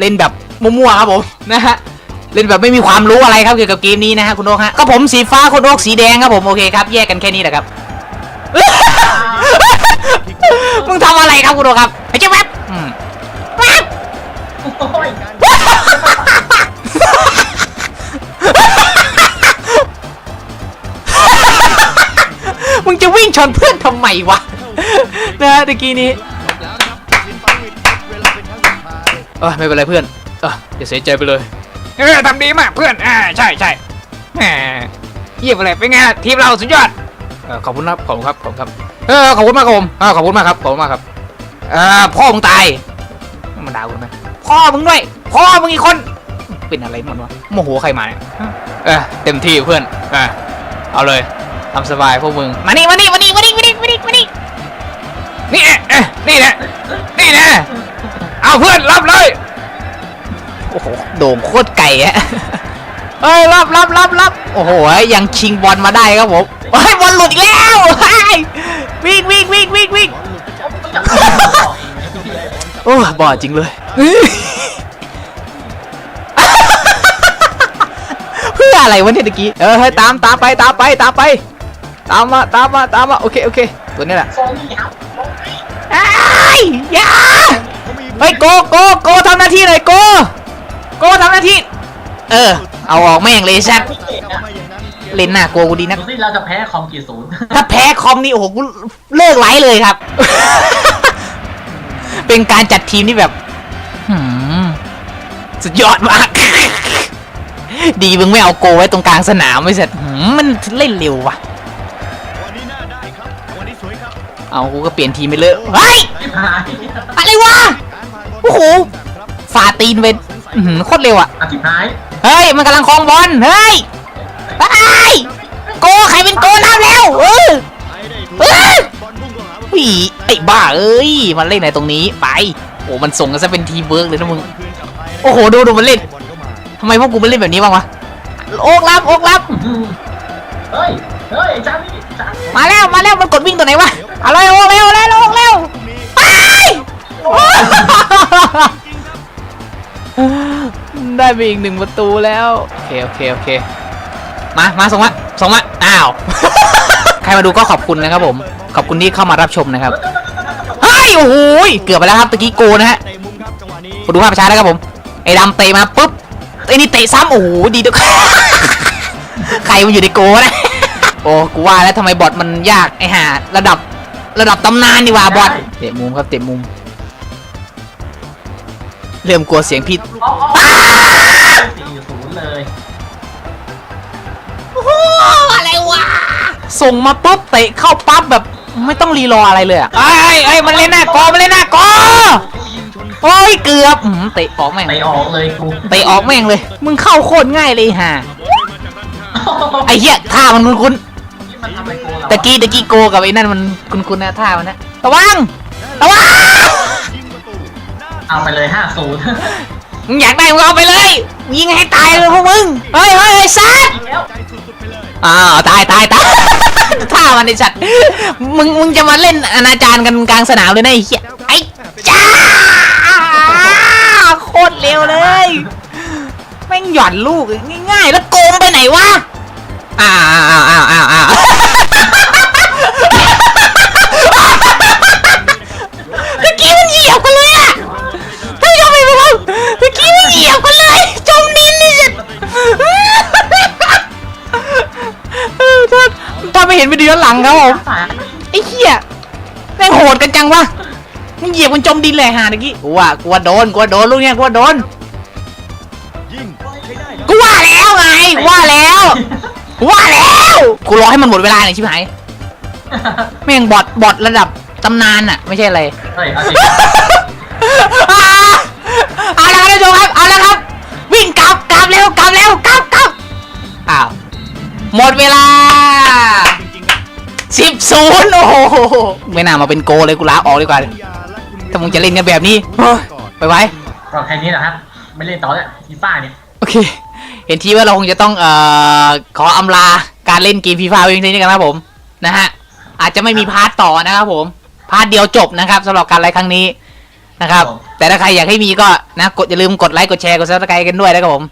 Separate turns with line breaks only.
เล่นแบบมั่วๆครับผมนะฮะเล่นแบบไม่มีความรู้อะไรครับเกี่ยวกับเกมนี้นะฮะคุณโอ๊กฮะก็ผมสีฟ้าคุณโอ๊กสีแดงครับผมโอเคครับแยกกันแค่นี้แหละครับมึงทำอะไรครับคุณโอ๊กครับไอ้เจ้าแวบอืมแวบมึงจะวิ่งชนเพื่อนทำไมวะนะฮะตะกี้นี้
เอ
อไม่เป็นไรเพื่อนเอออย่าเสียใจไปเลย เออทำดีมากเพื่อน อ่า ใช่ใช่แหมเยี่ยมเลยเป็นไงทีมเราสุดยอดเออขอบคุณครับ ขอบคุณครับ ขอบคุณครับ เออ ขอบคุณมากครับผมเออขอบคุณมากครับ ขอบคุณมากครับเออพ่อมึงตาย มันด่ากูทำไมพ่อมึงด้วย พ่อมึงอีกคน เป็นอะไรมันวะ โมโหใครมาเนี่ย เออเต็มที่เพื่อนเออเอาเลยทำสบายพวกมึง มานี่มานี่มานี่มานี่มานี่มานี่มานี่นี่เอ๊ะนี่นะนี่นะเอาเพื่อนรับเลย โอ้โห โด่งโคตรไก่อะเอ้ยรับรับรับรับโอ้โห ยังชิงบอลมาได้ครับผมเฮ้ยบอลหลุดอีกแล้วเฮ้ยวิ่งวิ่งวิ่งวิ่งวิ่งโอ้บอดจริงเลยเพื่ออะไรวะเนี่ยตะกี้ เออให้ตามตามไปตามไปตามไป ตามมาตามมาตามมาโอเคโอเคตัวนี้แหละ
โซนี่ครับ
ไอ้ยอย่าเฮ้ยโกโกโกทำหน้าที่หน่อยโก โกทำหน้าที่ เออ เอาออกแม่งเลยแซด
ไม่เก่ง
กลับ
อะ
มาอย่างนั้น
เล่นหน้าโกกูดีนะ
ดูสิเราจะแพ้คอมกี่ศูนย์
ถ้าแพ้คอมนี่โอ้โหกูเลิกไลฟ์เลยครับ เป็นการจัดทีมที่แบบหืมสุดยอดมาก ดีมึงไม่เอาโกไว้ตรงกลางสนามไม่เสร็จหืมมันเล่นเร็วว่ะ
วันนี้น่าได้ครับวันนี้สวยครับ
เอากูก็เปลี่ยนทีมไปเลยเฮ้ย
หาย
อะไรวะ
การผ่านบอล
โอ้โห
ครับ
ฝ่าตีนไป อื้อหือโคตรเร็วอะ
อาทิตย์ท้าย
เฮ้ย มันกำลังคลองบอล เฮ้ยไปโกใครเป็นโกน้ำแล้วเออ
ไปได้ถูก
เอ้ย
บอลพุ่งเข้าหา
หวีไอ้บ้าเอ้ย มันเล่นไหนตรงนี้ ไป โอ้มันส่งกันซะเป็นทีมเวิร์กเลยนะมึง
บอลคืนกลับไป
โอ้โห ดูดูมันเล่น
บอลเข้ามา
ทำไมพวกกูไม่เล่นแบบนี้บ้างวะ โอกรับโอกรับ
เฮ้ย เฮ้ยจ้านี่จ้านี่
มาแล้ว มาแล้ว มันกดวิ่งตัวไหนวะ เอาเลยโอกเร็วเร็วโอกเร็ว ได้ไปอีกหนึ่งประตูแล้ว โอเค โอเค โอเค มา มาส่งมาส่งมาอ้าว ใครมาดูก็ขอบคุณนะครับผม ขอบคุณที่เข้ามารับชมนะครับเฮ้ยโอ้โหยเกือบไปแล้วครับตะกี้โกนะฮะ
เตะมุมครับจังหวะนี้
มาดูภาพช้านะครับผม ไอ้ดำเตะมาปุ๊บ ไอ้นี่เตะซ้ำโอ้โหดีด้วยใครมันอยู่ในโกนะโอ้กูว่าแล้วทำไมบอทมันยากไอ้ห่าระดับระดับตำนานดีกว่าบอทเตะมุมครับเตะมุม เริ่มกลัวเสียงพี่
ส่
งมาปุ๊บเตะเข้าปั๊บแบบไม่ต้องรีรออะไรเลยอะไอ้ไอ้ยมันเล่นหน้ากอมันเล่นหน้ากอโอ้ยเกือบอืมเตะออกแม่ง
ไปออกเลยกู
เตะออกแม่งเลย มึงเข้าโคตรง่ายเลยห่าไอ้เหี้ยท่ามันคุ้น
นี่มันทำไมโกเรา
ๆตะกี้ตะกี้โกกับไอ้นั่นมันคุ้นๆนะท่ามันนะระวังระวัง
ยิงประตูหน้า
เอาไปเลยห้าศูนย์
มึงอยากได้มึงเอาไปเลย ยิงให้ตายเลยพวกมึงเฮ้ยเฮ้ยเฮ้ยซัด อ้าวตายตายตาย ท่ามันไอ้สัตว์มึงมึงจะมาเล่นอนาจารกันกลางสนามเลยนะไอ้เหี้ยไอ้จ้าโคตรเร็วเลยแม่งหย่อนลูกง่ายๆแล้วโกงไปไหนวะอ้าวอ้าวอ้าวอ้าวอ้าวตะกี้มันเหยียบกันเลยอะเฮ้ยทำไมไม่รู้ตะกี้มันเหยียบกันเลย เออถ้าถ้าไม่เห็นวิดีโอหลังครับผม
สาย
ไอ้เหี้ยแม่งโหดกันจังวะมันเหยียบมันจมดินเลยฮะตะกี้กูว่ากลัวโดนกลัวโดนลูกเนี้ยกลัวโดน
ยิงใช้ได้ครับ
กูว่าแล้วไงกูว่าแล้วกูว่าแล้วกูรอให้มันหมดเวลาหน่อยชิบหายแม่งบอทบอทระดับตำนานอะไม่ใช่อะไร
เฮ้ยเอาสิ
อ่าเอาละครับท่านผู้ชมครับเอาละครับ วิ่งกลับกลับเร็วกลับเร็วกลับกลับอ้าว หมดเวลา
จริงๆครับ
สิบศูนย์โอ้โหไม่น่ามาเป็นโกเลยกูลาออกดีกว่า
คุณยาและคุณ
ถ้ามึงจะเล่นกันแบบนี้โอ้ยไปไว้
ก็แค่นี้แหละครับ ไม่เล่นต่อแล้วฟีฟ่าเนี่ย
โอเค เห็นทีว่าเราคงจะต้องเอ่อขออำลาการเล่นเกมฟีฟ่าเพียงเท่านี้กันนะครับผมนะฮะอาจจะไม่มีพาร์ทต่อนะครับผมพาร์ทเดียวจบนะครับสำหรับการไลฟ์ครั้งนี้นะครับแต่ถ้าใครอยากให้มีก็นะกดอย่าลืมกดไลค์กดแชร์กดซับสไครต์กันด้วยนะครับผม